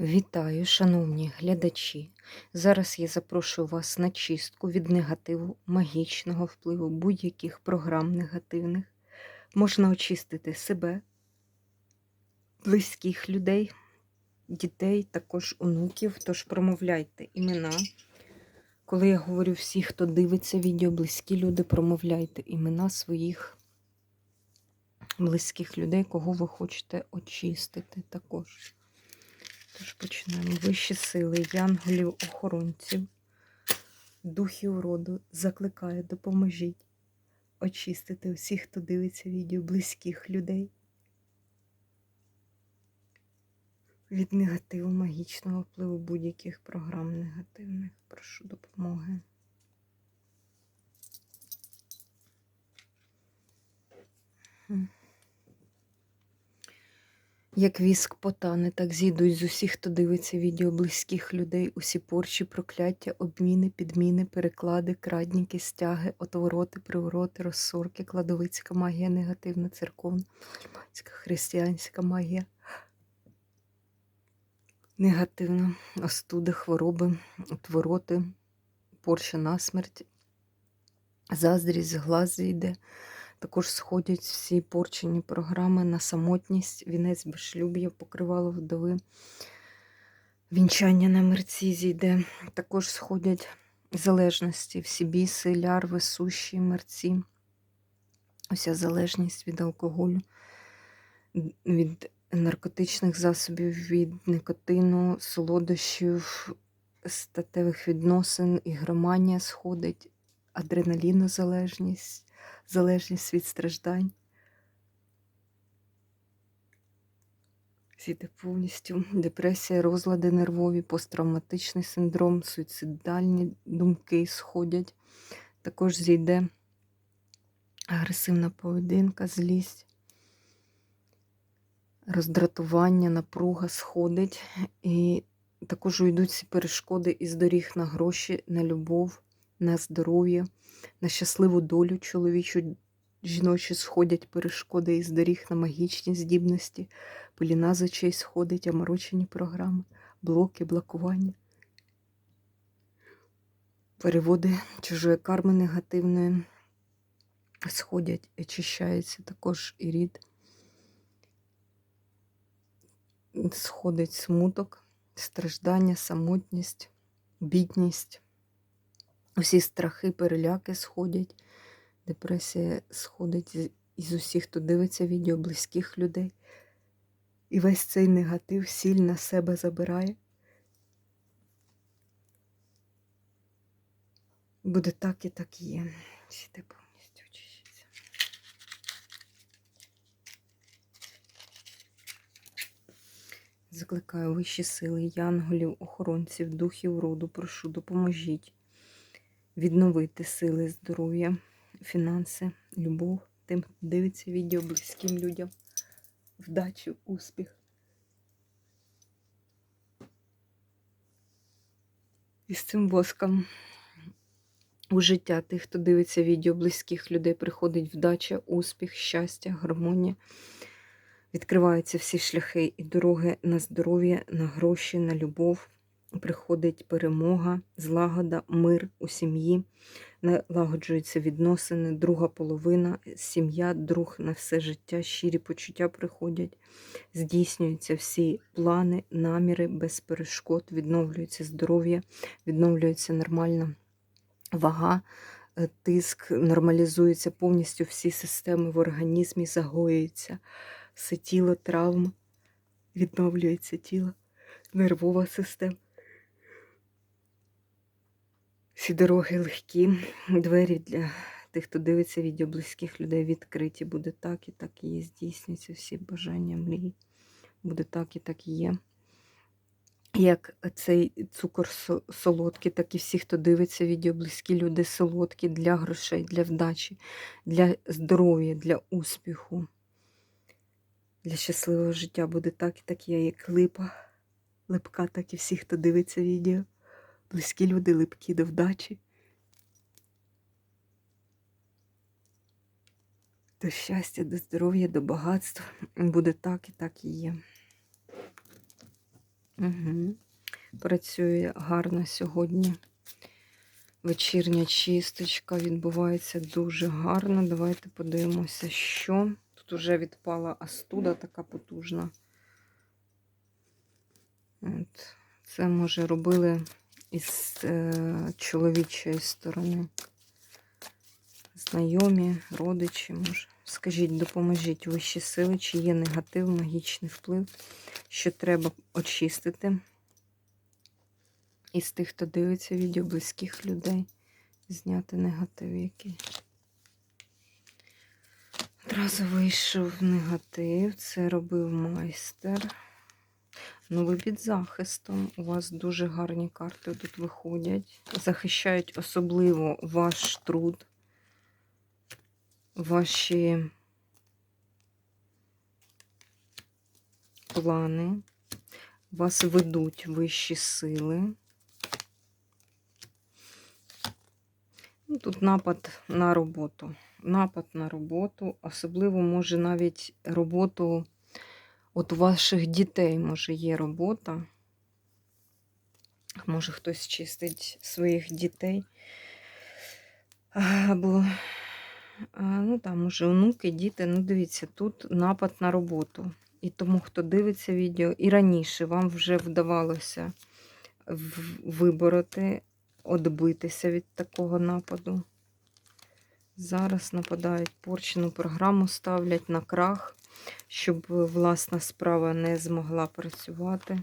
Вітаю, шановні глядачі. Зараз я запрошую вас на чистку від негативу, магічного впливу будь-яких програм негативних. Можна очистити себе, близьких людей, дітей, також онуків. Тож промовляйте імена. Коли я говорю всі, хто дивиться відео, близькі люди, промовляйте імена своїх близьких людей, кого ви хочете очистити також. Тож починаємо. Вищі сили, янголів, охоронців, духів роду, закликаю, допоможіть очистити усіх, хто дивиться відео близьких людей від негативу, магічного впливу будь-яких програм негативних. Прошу допомоги. Хм. Як віск потане, так зійдуть з усіх, хто дивиться відео близьких людей, усі порчі, прокляття, обміни, підміни, переклади, крадніки, стяги, отвороти, привороти, розсорки, кладовицька магія, негативна, церковна, християнська магія, негативна, остуди, хвороби, отвороти, порча насмерть, заздрість, глаз зійде. Також сходять всі порчені програми на самотність, вінець безшлюб'я, покривало вдови, вінчання на мерці зійде. Також сходять залежності, всі біси, лярви, суші, мерці, уся залежність від алкоголю, від наркотичних засобів, від никотину, солодощів, статевих відносин, ігроманія сходить, адреналінозалежність залежність від страждань. Зійде повністю депресія, розлади нервові, посттравматичний синдром, суїцидальні думки сходять. Також зійде агресивна поведінка, злість, роздратування, напруга сходить. І також уйдуть ці перешкоди із доріг на гроші, на любов, на здоров'я, на щасливу долю чоловічу. Жіночі сходять перешкоди із доріг на магічні здібності, поліна з очей сходить, оморочені програми, блоки, блокування, переводи чужої карми негативної сходять, очищається також і рід. Сходить смуток, страждання, самотність, бідність. Усі страхи, переляки сходять, депресія сходить із усіх, хто дивиться відео близьких людей. І весь цей негатив сіль на себе забирає. Буде так і так є. Всі ти повністю очищаться. Закликаю вищі сили, янголів, охоронців, духів роду, прошу, допоможіть відновити сили, здоров'я, фінанси, любов, тим, хто дивиться відео близьким людям, вдачу, успіх. І з цим воском у життя тих, хто дивиться відео близьких людей, приходить вдача, успіх, щастя, гармонія. Відкриваються всі шляхи і дороги на здоров'я, на гроші, на любов приходить перемога, злагода, мир у сім'ї, налагоджуються відносини, друга половина, сім'я, друг на все життя, щирі почуття приходять, здійснюються всі плани, наміри без перешкод, відновлюється здоров'я, відновлюється нормальна вага. Е, тиск нормалізується повністю всі системи в організмі загоюються, все тіло, травма, відновлюється тіло, нервова система. Всі дороги легкі, двері для тих, хто дивиться відео близьких людей відкриті. Буде так і так і є. Здійснюються всі бажання, мрії. Буде так і так і є. Як цей цукор солодкий, так і всі, хто дивиться відео, близькі люди солодкі для грошей, для вдачі, для здоров'я, для успіху, для щасливого життя буде так і так є, як липа, липка, так і всі, хто дивиться відео близькі люди липкі до вдачі, до щастя, до здоров'я, до багатства. Буде так і так і є. Угу. Працює гарно сьогодні. Вечірня чисточка відбувається дуже гарно. Давайте подивимося, що. Тут вже відпала астуда така потужна. От. Це, може, робили із е, чоловічої сторони. Знайомі, родичі, може. Скажіть, допоможіть вищі сили, чи є негатив, магічний вплив, що треба очистити із тих, хто дивиться відео близьких людей, зняти негатив який. Одразу вийшов негатив, це робив майстер. Ну, ви під захистом. У вас дуже гарні карти тут виходять. Захищають особливо ваш труд, ваші плани. Вас ведуть вищі сили. Ну, Тут напад на роботу. Напад на роботу, особливо може навіть роботу. От у ваших дітей, може, є робота. Може, хтось чистить своїх дітей. Або, ну там, може, онуки, діти. Ну, дивіться, тут напад на роботу. І тому, хто дивиться відео, і раніше вам вже вдавалося вибороти, відбитися від такого нападу. Зараз нападають порчену програму, ставлять на крах щоб власна справа не змогла працювати.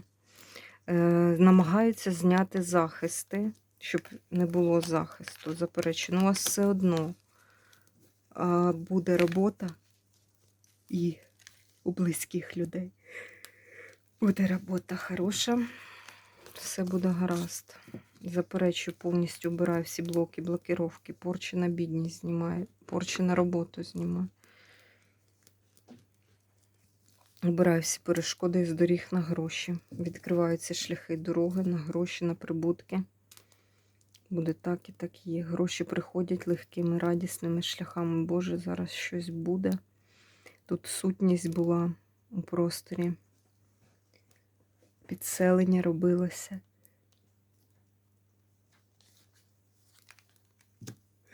Е, намагаються зняти захисти, щоб не було захисту. Заперечую, у вас все одно буде робота і у близьких людей. Буде робота хороша, все буде гаразд. Заперечую, повністю вбираю всі блоки, блокировки, порчі на бідність знімаю, порчі на роботу знімаю. Обираю всі перешкоди з доріг на гроші. Відкриваються шляхи дороги на гроші, на прибутки. Буде так і так є. Гроші приходять легкими, радісними шляхами. Боже, зараз щось буде. Тут сутність була у просторі. Підселення робилося.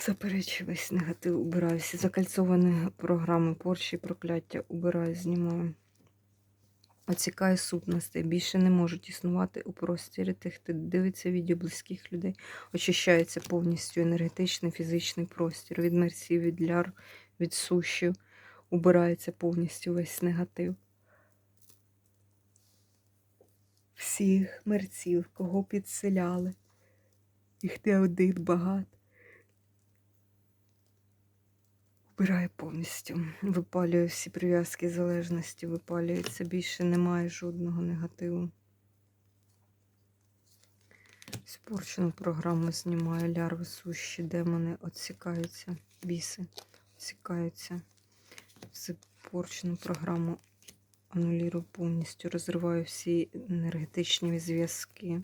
Заперечую весь негатив, убираю всі закальцовані програми, порчі, прокляття, убираю, знімаю. Оцікає сутностей, більше не можуть існувати у простірі тих, хто дивиться відео близьких людей. Очищається повністю енергетичний, фізичний простір. Від мерців, від ляр, від сушів. Убирається повністю весь негатив. Всіх мерців, кого підселяли. Їх не один багато. Вбирає повністю. Випалює всі прив'язки залежності, випалюється. Більше немає жодного негативу. Спорчену програму знімаю, лярви, сущі, демони відсікаються, біси, відсікаються. Спорчену програму анулірую повністю, розриваю всі енергетичні зв'язки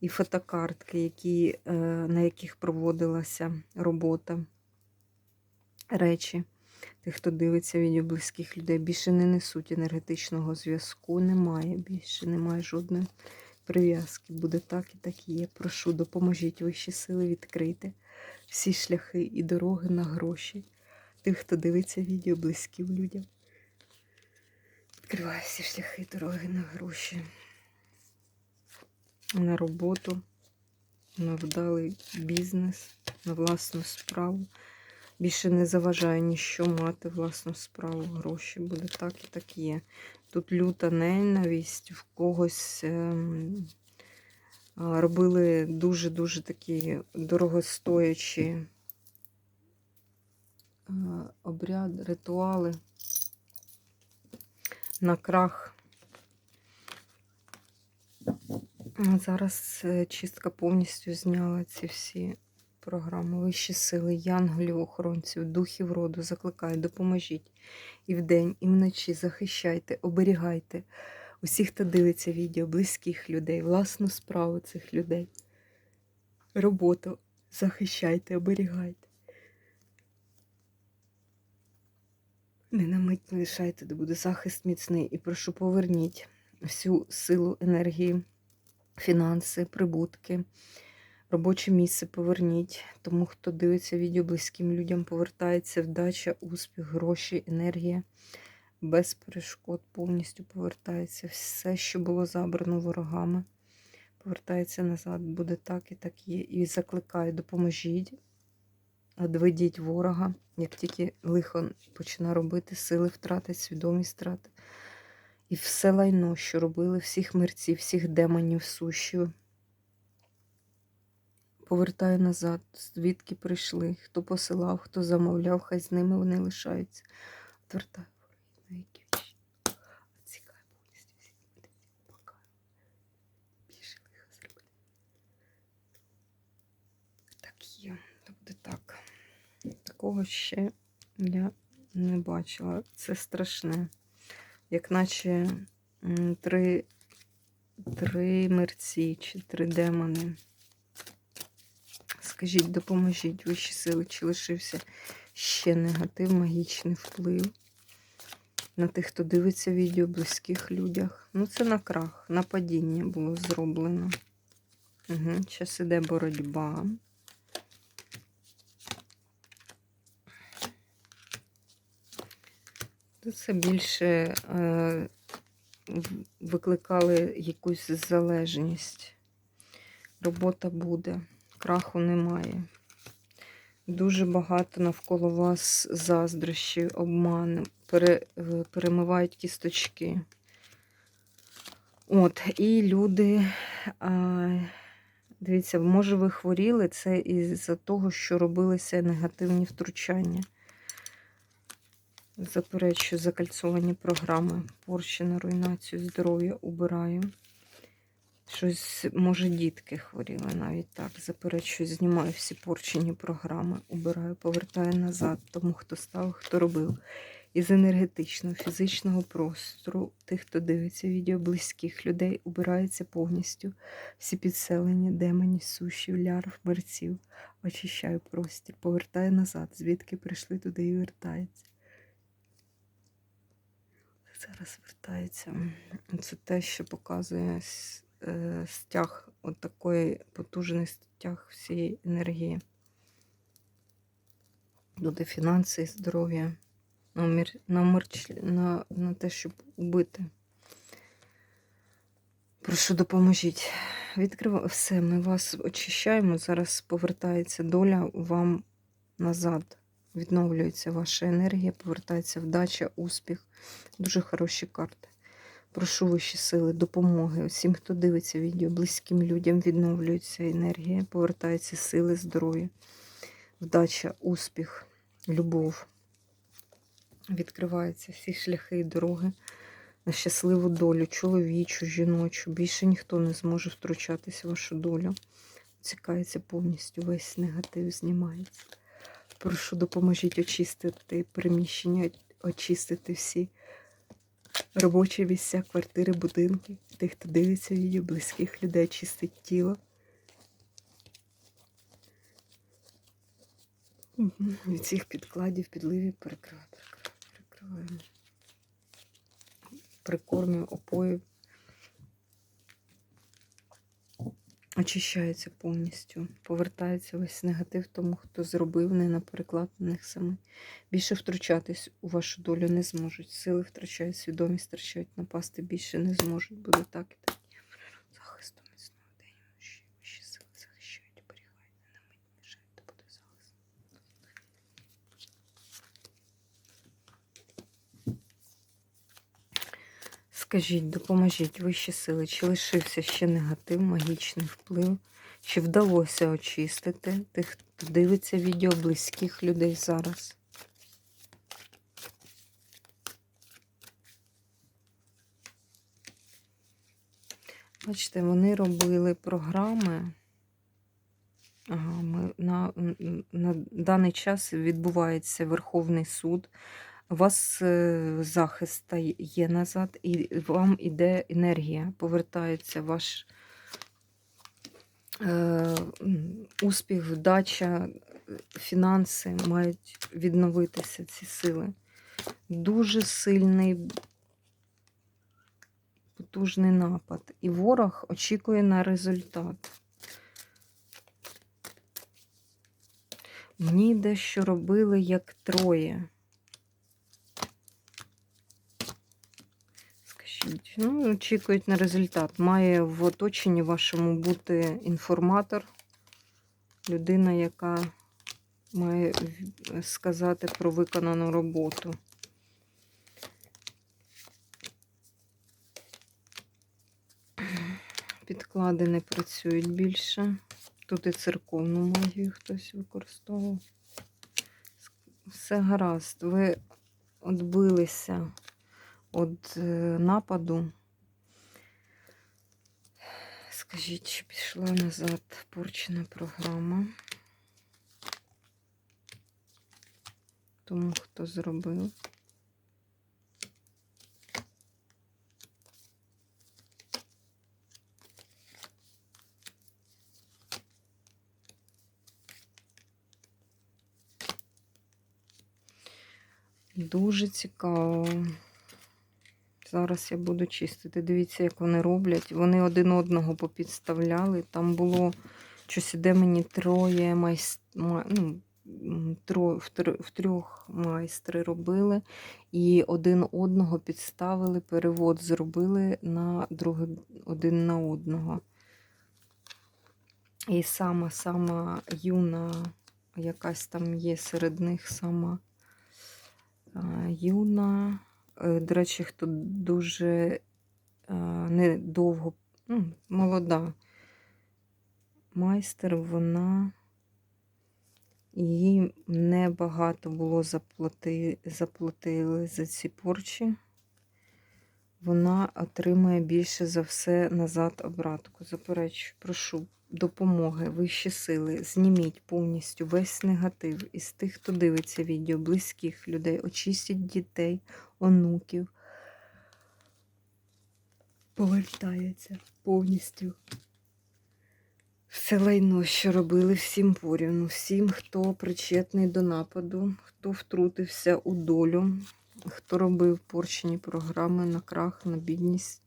і фотокартки, які, е, на яких проводилася робота речі. Тих, хто дивиться відео близьких людей, більше не несуть енергетичного зв'язку. Немає більше, немає жодної прив'язки. Буде так і так і є. Прошу, допоможіть вищі сили відкрити всі шляхи і дороги на гроші. Тих, хто дивиться відео близьким людям. Відкриваю всі шляхи і дороги на гроші. На роботу, на вдалий бізнес, на власну справу. Більше не заважає ніщо мати власну справу, гроші. Буде так і так є. Тут люта ненависть, в когось ем, робили дуже-дуже такі дорогостоячі е, обряди, ритуали на крах. Зараз е, чистка повністю зняла ці всі програму. Вищі сили, янголів, охоронців, духів роду, закликаю, допоможіть і вдень, і вночі захищайте, оберігайте усіх, хто дивиться відео, близьких людей, власну справу цих людей. Роботу захищайте, оберігайте. Не на не лишайте, де буде захист міцний. І прошу поверніть всю силу енергії, фінанси, прибутки. Робоче місце поверніть. Тому, хто дивиться відео близьким людям, повертається вдача, успіх, гроші, енергія. Без перешкод повністю повертається. Все, що було забрано ворогами, повертається назад. Буде так і так є. І закликаю, допоможіть, одведіть ворога. Як тільки лихо почне робити, сили втратить, свідомість втратить. І все лайно, що робили, всіх мерців, всіх демонів сущу. Повертаю назад, звідки прийшли, хто посилав, хто замовляв, хай з ними вони лишаються. Отвертаю ворогів, на які. Відсікаю повністю всі покаю. Більше лиха зробити. Так є, буде так. Такого ще я не бачила. Це страшне. Як наче три, три мерці чи три демони. Скажіть, допоможіть вищі сили, чи лишився ще негатив, магічний вплив на тих, хто дивиться відео, близьких людях. Ну, це на крах, на падіння було зроблено. Угу. Зараз іде боротьба. Це більше е, викликали якусь залежність. Робота буде, краху немає. Дуже багато навколо вас заздрощів, обману, пере, е, перемивають кісточки. От, і люди, а, дивіться, може, ви хворіли це із-за того, що робилися негативні втручання. Заперечую закальцовані програми, порчена, руйнацію здоров'я убираю. Щось, може, дітки хворіли навіть так. Заперечую, знімаю всі порчені програми, убираю, повертаю назад тому, хто став, хто робив. Із енергетичного, фізичного простору, тих, хто дивиться відео близьких людей, убирається повністю. Всі підселення, демонів, сушів, лярв, мерців. Очищаю простір, повертаю назад, звідки прийшли туди і вертається. Зараз вертається. Це те, що показує стяг, от такої потужний стяг всієї енергії. Буде фінанси здоров'я. На, на, на, на те, щоб убити. Прошу, допоможіть. Відкрив... Все, ми вас очищаємо. Зараз повертається доля вам назад. Відновлюється ваша енергія, повертається вдача, успіх. Дуже хороші карти. Прошу вищі сили, допомоги усім, хто дивиться відео, близьким людям відновлюється енергія, повертаються сили, здоров'я, вдача, успіх, любов. Відкриваються всі шляхи і дороги на щасливу долю, чоловічу, жіночу. Більше ніхто не зможе втручатися в вашу долю. Цікається повністю, весь негатив знімається. Прошу, допоможіть очистити приміщення, очистити всі робочі місця, квартири, будинки, тих, хто дивиться її, близьких людей, чистить тіло. Від цих підкладів, підливів перекриваємо. Прикормів, опоїв. Очищається повністю. Повертається весь негатив тому, хто зробив не на перекладених саме. Більше втручатись у вашу долю не зможуть. Сили втрачають, свідомість втрачають, напасти більше не зможуть. Буде так і так. Захисту міцного день. Вищі, вищі сили захищають, оберігають, не на мить мішають, та буде захист. Скажіть, допоможіть вищі сили, чи лишився ще негатив, магічний вплив, чи вдалося очистити тих, хто дивиться відео близьких людей зараз? Бачите, вони робили програми. Ага, ми, на, н- на даний час відбувається Верховний суд. У вас е, захист є назад, і вам іде енергія, повертається ваш е, успіх, вдача, фінанси мають відновитися ці сили. Дуже сильний потужний напад. І ворог очікує на результат. Мені йде, що робили як троє. Скажіть, ну, очікують на результат. Має в оточенні вашому бути інформатор, людина, яка має сказати про виконану роботу. Підклади не працюють більше. Тут і церковну магію хтось використовував. Все гаразд. Ви відбилися від е, нападу. Скажіть, чи пішла назад порчена програма? Тому хто зробив? Дуже цікаво. Зараз я буду чистити. Дивіться, як вони роблять. Вони один одного попідставляли. Там було щось іде мені троє майст... ма- ну, в, тр... в трьох майстри робили. І один одного підставили, перевод зробили на друге один на одного. І сама сама юна, якась там є серед них сама юна. Е, До речі, хто дуже а, недовго, ну, молода майстер, вона їй небагато було заплати, заплатили за ці порчі. Вона отримує більше за все назад обратку. Заперечую, прошу допомоги, вищі сили, зніміть повністю весь негатив із тих, хто дивиться відео, близьких людей, очистіть дітей, онуків. Повертається повністю. Все лайно, що робили всім порівну, всім, хто причетний до нападу, хто втрутився у долю, хто робив порчені програми на крах, на бідність,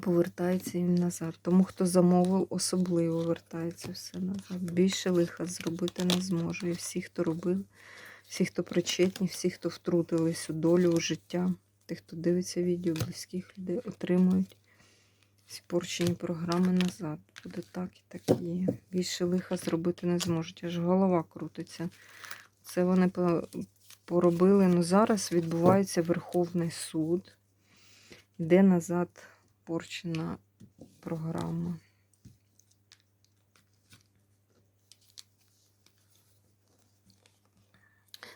повертається їм назад. Тому, хто замовив, особливо вертається все назад. Більше лиха зробити не зможе. І всі, хто робив, всі, хто причетні, всі, хто втрутились у долю, у життя, тих, хто дивиться відео, близьких людей, отримують ці порчені програми назад. Буде так і так є. Більше лиха зробити не зможуть. Аж голова крутиться. Це вони поробили. Ну зараз відбувається Верховний суд. Йде назад порчена програма.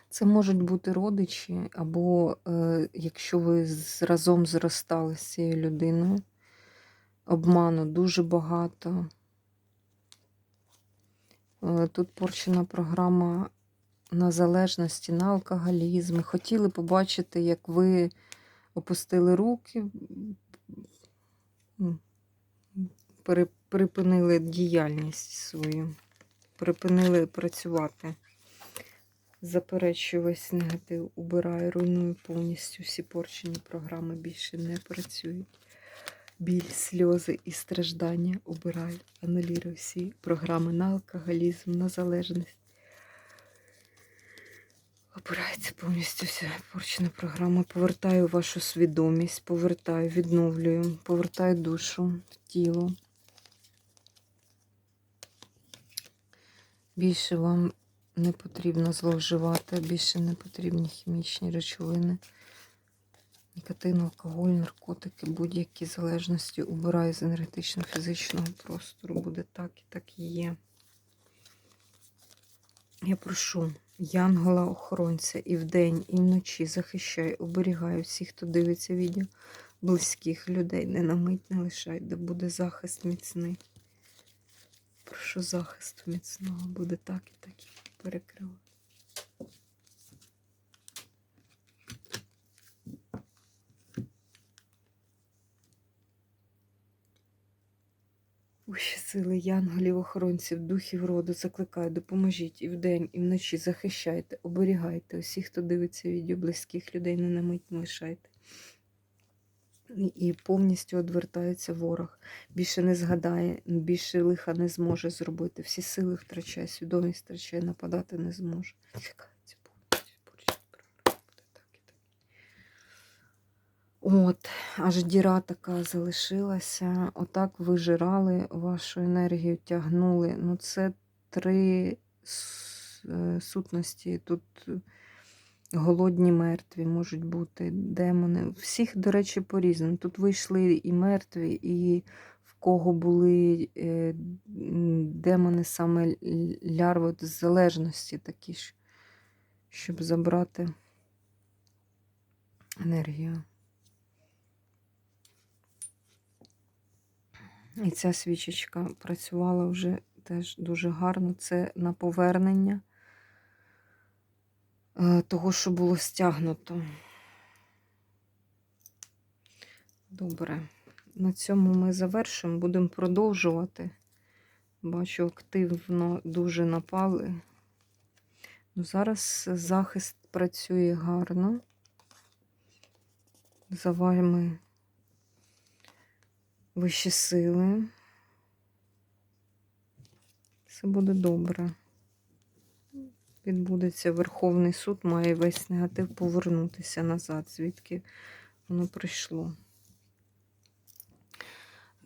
Це можуть бути родичі, або е, якщо ви разом зростали з цією людиною, обману дуже багато. Е, Тут порчена програма на залежності, на алкоголізм. Хотіли побачити, як ви опустили руки, припинили діяльність свою, припинили працювати. Заперечую весь негатив, убираю, руйную повністю всі порчені програми більше не працюють. Біль, сльози і страждання убираю, анулюю всі програми на алкоголізм, на залежність. Обирається повністю вся порчена програма. Повертаю вашу свідомість, повертаю, відновлюю, повертаю душу тіло. Більше вам не потрібно зловживати, більше не потрібні хімічні речовини. Нікотин, алкоголь, наркотики, будь-які залежності убираю з енергетично-фізичного простору. Буде так і так і є. Я прошу Янгола-охоронця і вдень, і вночі захищай, оберігаю всіх, хто дивиться відео, близьких людей, не на мить не лишай, де буде захист міцний. Прошу захисту міцного, буде так і так і перекривати. Вищі сили, янголів, охоронців, духів роду, закликаю, допоможіть і вдень, і вночі захищайте, оберігайте усіх, хто дивиться відео близьких людей, не на мить не лишайте. і повністю одвертається ворог. Більше не згадає, більше лиха не зможе зробити. Всі сили втрачає, свідомість втрачає, нападати не зможе. Чекайте, борщ, борщ, буде так і так. От, аж діра така залишилася. Отак вижирали вашу енергію, тягнули. Ну, це три е, сутності. Тут голодні мертві можуть бути, демони. Всіх, до речі, по-різному. Тут вийшли і мертві, і в кого були е, демони саме лярви з залежності такі ж, щоб забрати енергію. І ця свічечка працювала вже теж дуже гарно. Це на повернення е, того, що було стягнуто. Добре. На цьому ми завершимо. Будемо продовжувати. Бачу, активно дуже напали. Ну, зараз захист працює гарно. За вами вищі сили. Все буде добре. Відбудеться Верховний суд, має весь негатив повернутися назад, звідки воно прийшло.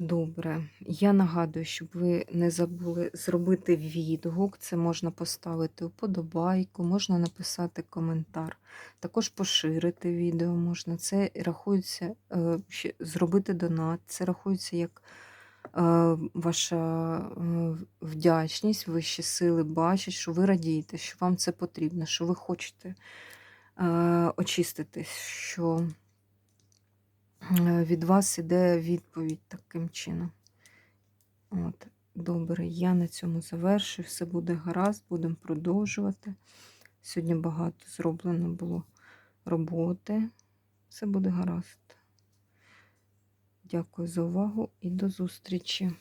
Добре. Я нагадую, щоб ви не забули зробити відгук. Це можна поставити вподобайку, можна написати коментар. Також поширити відео можна. Це рахується, е, зробити донат. Це рахується як е, ваша е, вдячність, вищі сили бачать, що ви радієте, що вам це потрібно, що ви хочете очиститись, що від вас іде відповідь таким чином. От, добре, я на цьому завершую. Все буде гаразд, будемо продовжувати. Сьогодні багато зроблено було роботи. Все буде гаразд. Дякую за увагу і до зустрічі!